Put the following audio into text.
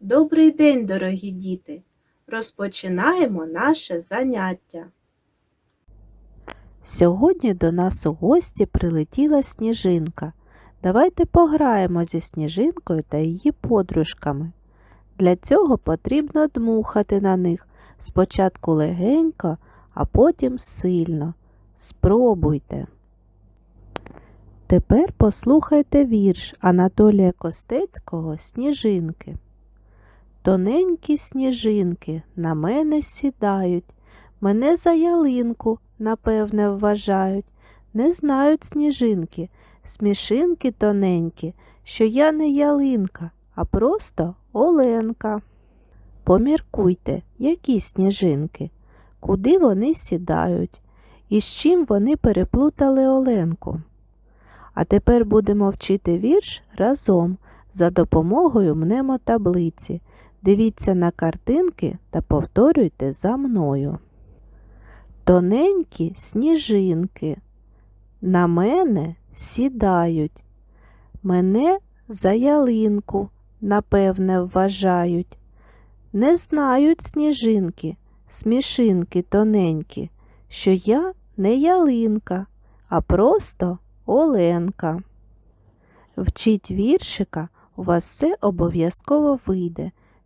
Добрий день, дорогі діти! Розпочинаємо наше заняття. Сьогодні до нас у гості прилетіла сніжинка. Давайте пограємо зі сніжинкою та її подружками. Для цього потрібно дмухати на них спочатку легенько, а потім сильно. Спробуйте. Тепер послухайте вірш Анатолія Костецького Сніжинки. Тоненькі сніжинки на мене сідають, мене за ялинку, напевне, вважають. Не знають сніжинки, смішинки тоненькі, що я не ялинка, а просто Оленка. Поміркуйте, які сніжинки, куди вони сідають, і з чим вони переплутали Оленку. А тепер будемо вчити вірш разом за допомогою мнемотаблиці. Дивіться на картинки та повторюйте за мною. Тоненькі сніжинки на мене сідають. Мене за ялинку, напевне, вважають. Не знають сніжинки, смішинки тоненькі, що я не ялинка, а просто Оленка. Вчіть віршика, у вас все обов'язково вийде.